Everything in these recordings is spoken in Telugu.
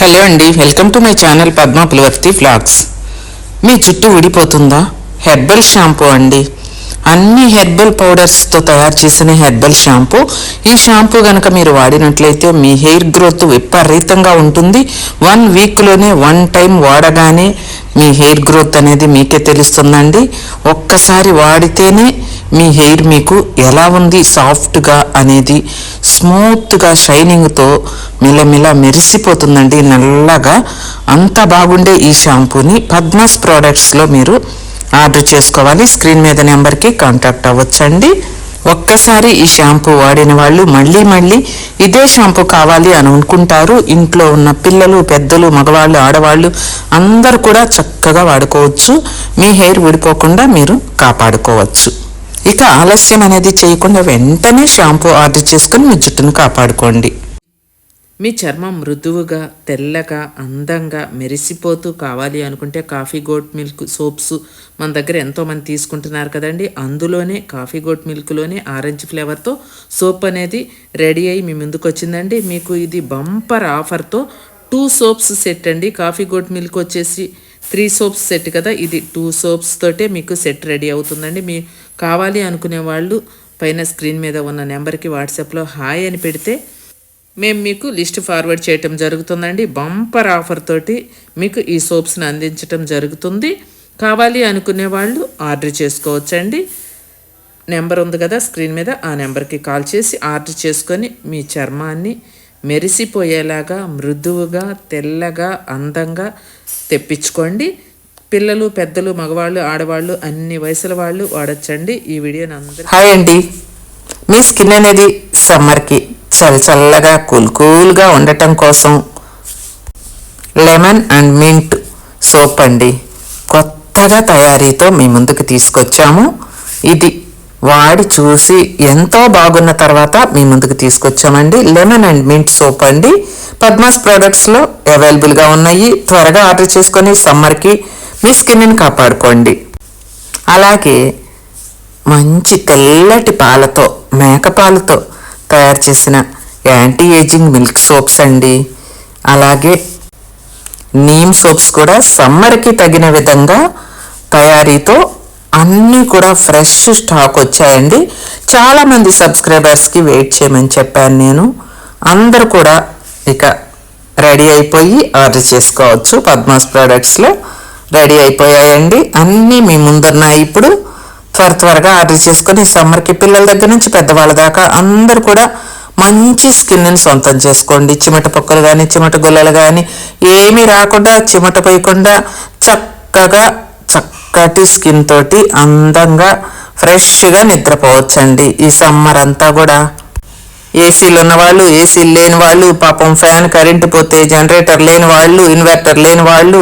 హలో అండి welcome to my channel Padma Pulavarthi vlogs. మీ జుట్టు ఊడిపోతుందా హెర్బల్ షాంపూ అండి. అన్ని హెర్బల్ పౌడర్స్తో తయారు చేసిన హెర్బల్ షాంపూ. ఈ షాంపూ కనుక మీరు వాడినట్లయితే మీ హెయిర్ గ్రోత్ విపరీతంగా ఉంటుంది. వన్ వీక్లోనే వన్ టైం వాడగానే మీ హెయిర్ గ్రోత్ అనేది మీకే తెలుస్తుందండి. ఒక్కసారి వాడితేనే మీ హెయిర్ మీకు ఎలా ఉంది సాఫ్ట్గా అనేది స్మూత్గా షైనింగ్తో మిలమిల మెరిసిపోతుందండి నల్లగా. అంత బాగుండే ఈ షాంపూని పద్మాస్ ప్రోడక్ట్స్లో మీరు ఆర్డర్ చేసుకోవాలి. స్క్రీన్ మీద నెంబర్కి కాంటాక్ట్ అవ్వచ్చండి. ఒక్కసారి ఈ షాంపూ వాడిన వాళ్ళు మళ్ళీ మళ్ళీ ఇదే షాంపూ కావాలి అని అనుకుంటారు. ఇంట్లో ఉన్న పిల్లలు పెద్దలు మగవాళ్ళు ఆడవాళ్ళు అందరూ కూడా చక్కగా వాడుకోవచ్చు. మీ హెయిర్ విడిపోకుండా మీరు కాపాడుకోవచ్చు. ఇక ఆలస్యం అనేది చేయకుండా వెంటనే షాంపూ ఆర్డర్ చేసుకుని మీ జుట్టును కాపాడుకోండి. మీ చర్మం మృదువుగా తెల్లగా అందంగా మెరిసిపోతూ కావాలి అనుకుంటే కాఫీ గోట్ మిల్క్ సోప్స్ మన దగ్గర ఎంతోమంది తీసుకుంటున్నారు కదండి. అందులోనే కాఫీ గోట్ మిల్క్లోనే ఆరెంజ్ ఫ్లేవర్తో సోప్ అనేది రెడీ అయ్యి మీ ముందుకు వచ్చిందండి. మీకు ఇది బంపర్ ఆఫర్తో టూ సోప్స్ సెట్ అండి. కాఫీ గోట్ మిల్క్ వచ్చేసి త్రీ సోప్స్ సెట్ కదా? ఇది టూ సోప్స్ తోటే మీకు సెట్ రెడీ అవుతుందండి. మీ కావాలి అనుకునే వాళ్ళు పైన స్క్రీన్ మీద ఉన్న నెంబర్కి వాట్సాప్లో హాయ్ అని పెడితే మేము మీకు లిస్ట్ ఫార్వర్డ్ చేయటం జరుగుతుందండి. బంపర్ ఆఫర్ తోటి మీకు ఈ సోప్స్ని అందించటం జరుగుతుంది. కావాలి అనుకునే వాళ్ళు ఆర్డర్ చేసుకోవచ్చండి. నెంబర్ ఉంది కదా స్క్రీన్ మీద ఆ నెంబర్కి కాల్ చేసి ఆర్డర్ చేసుకొని మీ చర్మాన్ని మెరిసిపోయేలాగా మృదువుగా తెల్లగా అందంగా తెప్పించుకోండి. పిల్లలు పెద్దలు మగవాళ్ళు ఆడవాళ్ళు అన్ని వయసుల వాళ్ళు వాడచ్చండి ఈ వీడియోని అందరూ హాయ్ అండి. మీ స్కిన్ అనేది సమ్మర్కి చల్లచల్లగా కూల్ కూల్గా ఉండటం కోసం లెమన్ అండ్ మింట్ సోప్ అండి. కొత్తగా తయారీతో మీ ముందుకు తీసుకొచ్చాము. ఇది వాడి చూసి ఎంతో బాగున్న తర్వాత మీ ముందుకు తీసుకొచ్చామండి. లెమన్ అండ్ మింట్ సోప్ అండి. పద్మాస్ ప్రోడక్ట్స్లో అవైలబుల్గా ఉన్నాయి. త్వరగా ఆర్డర్ చేసుకొని సమ్మర్కి మీ స్కిన్ని కాపాడుకోండి. అలాగే మంచి తెల్లటి పాలతో మేకపాలతో తయారు చేసిన యాంటీ ఏజింగ్ మిల్క్ సోప్స్ అండి. అలాగే నీమ్ సోప్స్ కూడా సమ్మర్కి తగిన విధంగా తయారీతో అన్నీ కూడా ఫ్రెష్ స్టాక్ వచ్చాయండి. చాలామంది సబ్స్క్రైబర్స్కి వెయిట్ చేయమని చెప్పాను నేను. అందరూ కూడా ఇక రెడీ అయిపోయి ఆర్డర్ చేసుకోవచ్చు. పద్మాస్ ప్రోడక్ట్స్లో రెడీ అయిపోయాయండి. అన్నీ మీ ముందున్నాయి ఇప్పుడు త్వర త్వరగా ఆర్డర్ చేసుకొని సమ్మర్కి పిల్లల దగ్గర నుంచి పెద్దవాళ్ళ దాకా అందరూ కూడా మంచి స్కిన్ని సొంతం చేసుకోండి. చిమట పొక్కలు కానీ చిమట గుల్లలు కానీ ఏమీ రాకుండా చిమట పోయకుండా చక్కగా చక్కటి స్కిన్ తోటి అందంగా ఫ్రెష్గా నిద్రపోవచ్చండి ఈ సమ్మర్ అంతా కూడా. ఏసీలు ఉన్న వాళ్ళు ఏసీలు లేని వాళ్ళు పాపం ఫ్యాన్ కరెంటు పోతే జనరేటర్ లేని వాళ్ళు ఇన్వర్టర్ లేని వాళ్ళు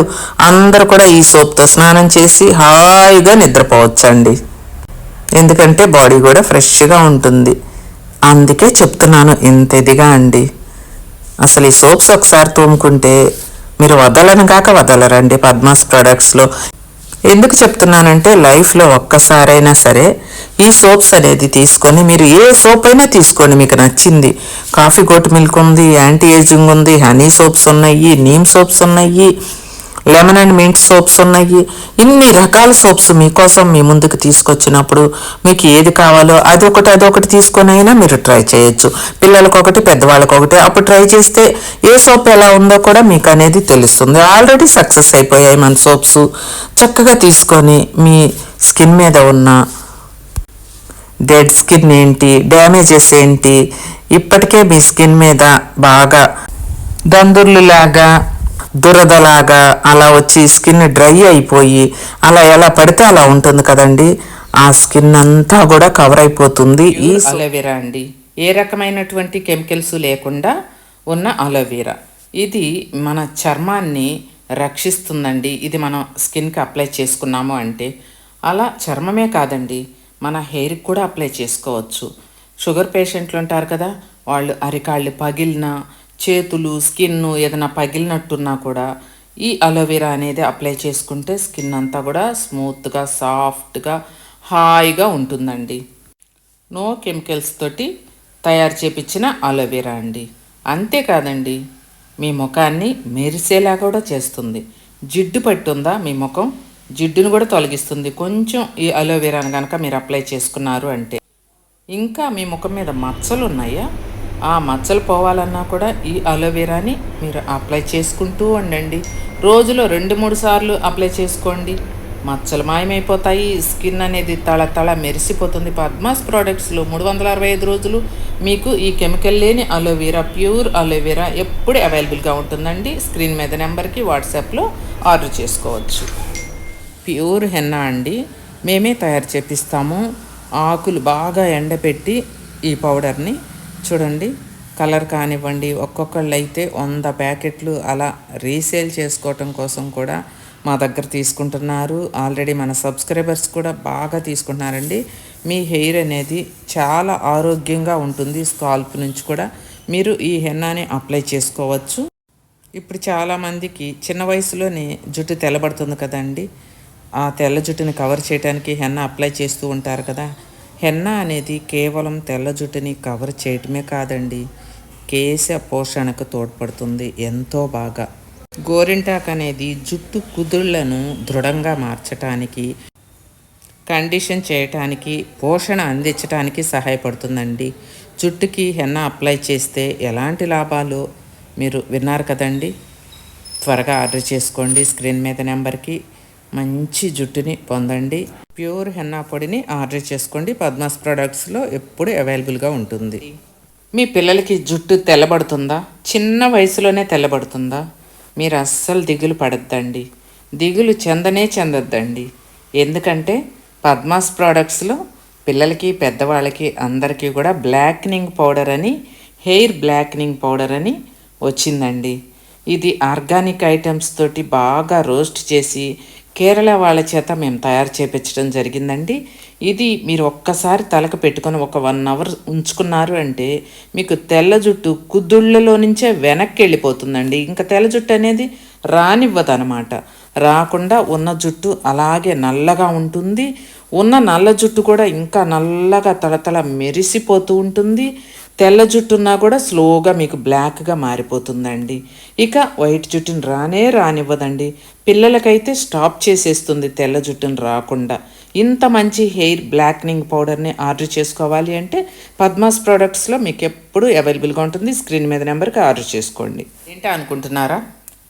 అందరూ కూడా ఈ సోప్తో స్నానం చేసి హాయిగా నిద్రపోవచ్చండి. ఎందుకంటే బాడీ కూడా ఫ్రెష్గా ఉంటుంది. అందుకే చెప్తున్నాను ఇంత ఇదిగా అండి. అసలు ఈ సోప్స్ ఒకసారి తోముకుంటే మీరు వదలను కాక వదలరండి పద్మాస్ ప్రొడక్ట్స్లో. ఎందుకు చెప్తున్నానంటే లైఫ్లో ఒక్కసారైనా సరే ఈ సోప్స్ అనేది తీసుకొని మీరు ఏ సోప్ అయినా తీసుకోండి మీకు నచ్చింది. కాఫీ గోట్ మిల్క్ ఉంది యాంటీ ఏజింగ్ ఉంది హనీ సోప్స్ ఉన్నాయి నీమ్ సోప్స్ ఉన్నాయి లెమన్ అండ్ మింట్ సోప్స్ ఉన్నాయి. ఇన్ని రకాల సోప్స్ మీకోసం మీ ముందుకు తీసుకొచ్చినప్పుడు మీకు ఏది కావాలో అదొకటి అదొకటి తీసుకొని అయినా మీరు ట్రై చేయొచ్చు. పిల్లలకు ఒకటి పెద్దవాళ్ళకి ఒకటి అప్పుడు ట్రై చేస్తే ఏ సోప్ ఎలా ఉందో కూడా మీకు అనేది తెలుస్తుంది. ఆల్రెడీ సక్సెస్ అయిపోయాయి మన సోప్స్ చక్కగా తీసుకొని మీ స్కిన్ మీద ఉన్న డెడ్ స్కిన్ ఏంటి డ్యామేజెస్ ఏంటి ఇప్పటికే మీ స్కిన్ మీద బాగా దందుర్లు లాగా దురదలాగా అలా వచ్చి స్కిన్ డ్రై అయిపోయి అలా ఎలా పడితే అలా ఉంటుంది కదండి. ఆ స్కిన్ అంతా కూడా కవర్ అయిపోతుంది. ఈ అలోవెరా అండి. ఏ రకమైనటువంటి కెమికల్స్ లేకుండా ఉన్న అలోవెరా. ఇది మన చర్మాన్ని రక్షిస్తుందండి. ఇది మనం స్కిన్కి అప్లై చేసుకున్నాము అంటే. అలా చర్మమే కాదండి. మన హెయిర్కి కూడా అప్లై చేసుకోవచ్చు. షుగర్ పేషెంట్లు ఉంటారు కదా వాళ్ళు అరికాళ్ళు పగిలిన చేతులు స్కిన్ ఏదైనా పగిలినట్టున్నా కూడా ఈ అలోవెరా అనేది అప్లై చేసుకుంటే స్కిన్ అంతా కూడా స్మూత్గా సాఫ్ట్గా హాయిగా ఉంటుందండి. నో కెమికల్స్ తోటి తయారు చేపించిన అలోవెరా అండి. అంతేకాదండి మీ ముఖాన్ని మెరిసేలా కూడా చేస్తుంది. జిడ్డు పట్టుందా మీ ముఖం? జిడ్డును కూడా తొలగిస్తుంది. కొంచెం ఈ అలోవెరాను కనుక మీరు అప్లై చేసుకున్నారు అంటే. ఇంకా మీ ముఖం మీద మచ్చలు ఉన్నాయా ఆ మచ్చలు పోవాలన్నా కూడా ఈ అలోవెరాని మీరు అప్లై చేసుకుంటూ ఉండండి. రోజులో రెండు మూడు సార్లు అప్లై చేసుకోండి. మచ్చలు మాయమైపోతాయి స్కిన్ అనేది తళ తళ మెరిసిపోతుంది. పద్మాస్ ప్రోడక్ట్స్లో మూడు వందల అరవై ఐదు రోజులు మీకు ఈ కెమికల్ లేని అలోవెరా ప్యూర్ అలోవెరా ఎప్పుడు అవైలబుల్గా ఉంటుందండి? స్క్రీన్ మీద నెంబర్కి వాట్సాప్లో ఆర్డర్ చేసుకోవచ్చు. ప్యూర్ హెన్నా అండి. మేమే తయారు చేపిస్తాము. ఆకులు బాగా ఎండబెట్టి ఈ పౌడర్ని చూడండి. కలర్ కానివ్వండి ఒక్కొక్కళ్ళు అయితే వంద ప్యాకెట్లు అలా రీసేల్ చేసుకోవటం కోసం కూడా మా దగ్గర తీసుకుంటున్నారు. ఆల్రెడీ మన సబ్స్క్రైబర్స్ కూడా బాగా తీసుకుంటున్నారండి. మీ హెయిర్ అనేది చాలా ఆరోగ్యంగా ఉంటుంది. స్కాల్ప్ నుంచి కూడా మీరు ఈ హెన్నాని అప్లై చేసుకోవచ్చు. ఇప్పుడు చాలామందికి చిన్న వయసులోనే జుట్టు తెల్లబడుతుంది కదండి. ఆ తెల్ల జుట్టుని కవర్ చేయడానికి హెన్న అప్లై చేస్తూ ఉంటారు కదా. హెన్న అనేది కేవలం తెల్ల జుట్టుని కవర్ చేయటమే కాదండి. కేశ పోషణకు తోడ్పడుతుంది ఎంతో బాగా. గోరింటాక్ అనేది జుట్టు కుదుళ్ళను దృఢంగా మార్చటానికి కండిషన్ చేయటానికి పోషణ అందించడానికి సహాయపడుతుందండి. జుట్టుకి హెన్న అప్లై చేస్తే ఎలాంటి లాభాలు మీరు విన్నారు కదండి? త్వరగా ఆర్డర్ చేసుకోండి. స్క్రీన్ మీద నెంబర్కి మంచి జుట్టుని పొందండి. ప్యూర్ హెన్నా పొడిని ఆర్డర్ చేసుకోండి. పద్మాస్ ప్రొడక్ట్స్లో ఎప్పుడు అవైలబుల్గా ఉంటుంది. మీ పిల్లలకి జుట్టు తెల్లబడుతుందా? చిన్న వయసులోనే తెల్లబడుతుందా? మీరు అస్సలు దిగులు పడద్దండి. దిగులు చెందనే చెందద్దండి. ఎందుకంటే పద్మాస్ ప్రోడక్ట్స్లో పిల్లలకి పెద్దవాళ్ళకి అందరికీ కూడా బ్లాక్నింగ్ పౌడర్ అని హెయిర్ బ్లాక్నింగ్ పౌడర్ అని వచ్చిందండి. ఇది ఆర్గానిక్ ఐటమ్స్ తోటి బాగా రోస్ట్ చేసి కేరళ వాళ్ళ చేత మేము తయారు చేపించడం జరిగిందండి. ఇది మీరు ఒక్కసారి తలకు పెట్టుకొని ఒక వన్ అవర్ ఉంచుకున్నారు అంటే మీకు తెల్ల జుట్టు కుదుళ్ళలో నుంచే వెనక్కి వెళ్ళిపోతుందండి. ఇంకా తెల్ల జుట్టు అనేది రానివ్వదనమాట రాకుండా ఉన్న జుట్టు అలాగే నల్లగా ఉంటుంది. ఉన్న నల్ల జుట్టు కూడా ఇంకా నల్లగా తలతల మెరిసిపోతూ ఉంటుంది. తెల్ల జుట్టున్నా కూడా స్లోగా మీకు బ్లాక్గా మారిపోతుందండి. ఇక వైట్ జుట్టుని రానే రానివ్వదండి. పిల్లలకైతే స్టాప్ చేసేస్తుంది తెల్ల జుట్టుని రాకుండా. ఇంత మంచి హెయిర్ బ్లాక్నింగ్ పౌడర్ని ఆర్డర్ చేసుకోవాలి అంటే పద్మాస్ ప్రోడక్ట్స్లో మీకు ఎప్పుడు అవైలబుల్గా ఉంటుంది. స్క్రీన్ మీద నెంబర్కి ఆర్డర్ చేసుకోండి. ఏంటి అనుకుంటున్నారా?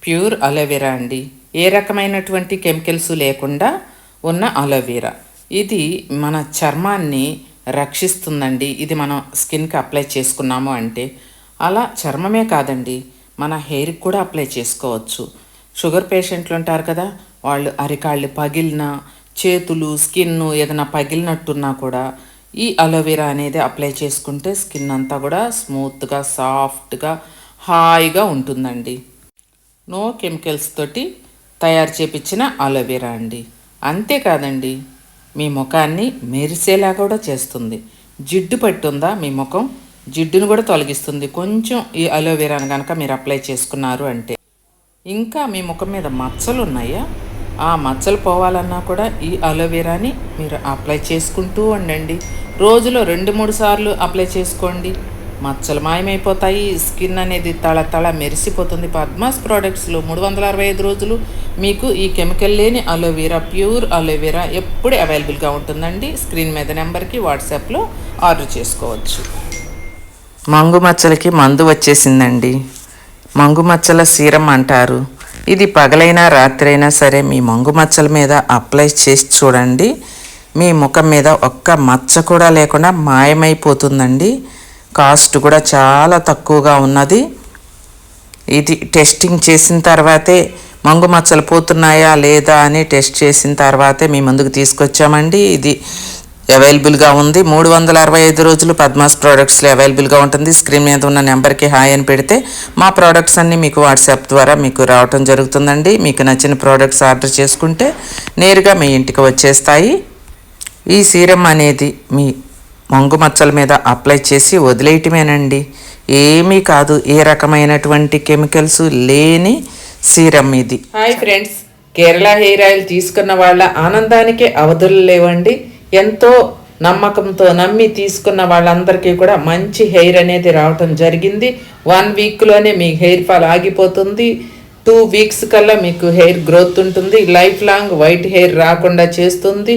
ప్యూర్ అలోవెరా అండి. ఏ రకమైనటువంటి కెమికల్స్ లేకుండా ఉన్న అలోవెరా. ఇది మన చర్మాన్ని రక్షిస్తుందండి. ఇది మనం స్కిన్కి అప్లై చేసుకున్నాము అంటే అలా చర్మమే కాదండి. మన హెయిర్కి కూడా అప్లై చేసుకోవచ్చు. షుగర్ పేషెంట్లు ఉంటారు కదా వాళ్ళు అరికాళ్ళు పగిలిన చేతులు స్కిన్ ఏదైనా పగిలినట్టున్నా కూడా ఈ అలోవెరా అనేది అప్లై చేసుకుంటే స్కిన్ అంతా కూడా స్మూత్గా సాఫ్ట్గా హాయిగా ఉంటుందండి. నో కెమికల్స్ తోటి తయారు చేపించిన అలోవెరా అండి. అంతేకాదండి మీ ముఖాన్ని మెరిసేలా కూడా చేస్తుంది. జిడ్డు పట్టుందా? మీ ముఖం జిడ్డును కూడా తొలగిస్తుంది. కొంచెం ఈ అలోవెరాను కనుక మీరు అప్లై చేసుకున్నారు అంటే. ఇంకా మీ ముఖం మీద మచ్చలు ఉన్నాయా? ఆ మచ్చలు పోవాలన్నా కూడా ఈ అలోవెరాని మీరు అప్లై చేసుకుంటూ ఉండండి. రోజులో రెండు మూడు సార్లు అప్లై చేసుకోండి. మచ్చలు మాయమైపోతాయి స్కిన్ అనేది తళ తళ మెరిసిపోతుంది. పద్మాస్ ప్రోడక్ట్స్లో మూడు వందల అరవై ఐదు రోజులు మీకు ఈ కెమికల్ లేని అలోవెరా ప్యూర్ అలోవెరా ఎప్పుడు అవైలబుల్గా ఉంటుందండి. స్క్రీన్ మీద నెంబర్కి వాట్సాప్లో ఆర్డర్ చేసుకోవచ్చు. మంగు మచ్చలకి మందు వచ్చేసిందండి. మంగు మచ్చల సీరం అంటారు. ఇది పగలైనా రాత్రి అయినా సరే మీ మంగు మచ్చల మీద అప్లై చేసి చూడండి. మీ ముఖం మీద ఒక్క మచ్చ కూడా లేకుండా మాయమైపోతుందండి. కాస్ట్ కూడా చాలా తక్కువగా ఉన్నది. ఇది టెస్టింగ్ చేసిన తర్వాతే మంగు మచ్చలు పోతున్నాయా లేదా అని టెస్ట్ చేసిన తర్వాతే మీ ముందుకు తీసుకొచ్చామండి. ఇది అవైలబుల్గా ఉంది. మూడు వందల అరవై ఐదు రోజులు పద్మాస్ ప్రోడక్ట్స్లో అవైలబుల్గా ఉంటుంది. స్క్రీన్ మీద ఉన్న నెంబర్కి హాయ్ అని పెడితే మా ప్రోడక్ట్స్ అన్నీ మీకు వాట్సాప్ ద్వారా మీకు రావటం జరుగుతుందండి. మీకు నచ్చిన ప్రోడక్ట్స్ ఆర్డర్ చేసుకుంటే నేరుగా మీ ఇంటికి వచ్చేస్తాయి. ఈ సీరం అనేది మీ మంగు మచ్చల మీద అప్లై చేసి వదిలేయటమేనండి. ఏమీ కాదు ఏ రకమైనటువంటి కెమికల్స్ లేని సీరం ఇది. Hi friends Kerala hair oil తీసుకున్న వాళ్ళ ఆనందానికే అవధులు లేవండి. ఎంతో నమ్మకంతో నమ్మి తీసుకున్న వాళ్ళందరికీ కూడా మంచి హెయిర్ అనేది రావటం జరిగింది. వన్ వీక్లోనే మీ హెయిర్ ఫాల్ ఆగిపోతుంది. టూ వీక్స్ కల్లా మీకు హెయిర్ గ్రోత్ ఉంటుంది. లైఫ్ లాంగ్ వైట్ హెయిర్ రాకుండా చేస్తుంది.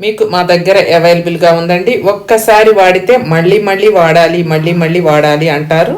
మీకు మా దగ్గర అవైలబుల్గా ఉందండి. ఒక్కసారి వాడితే మళ్ళీ మళ్ళీ వాడాలి మళ్ళీ మళ్ళీ వాడాలి అంటారు.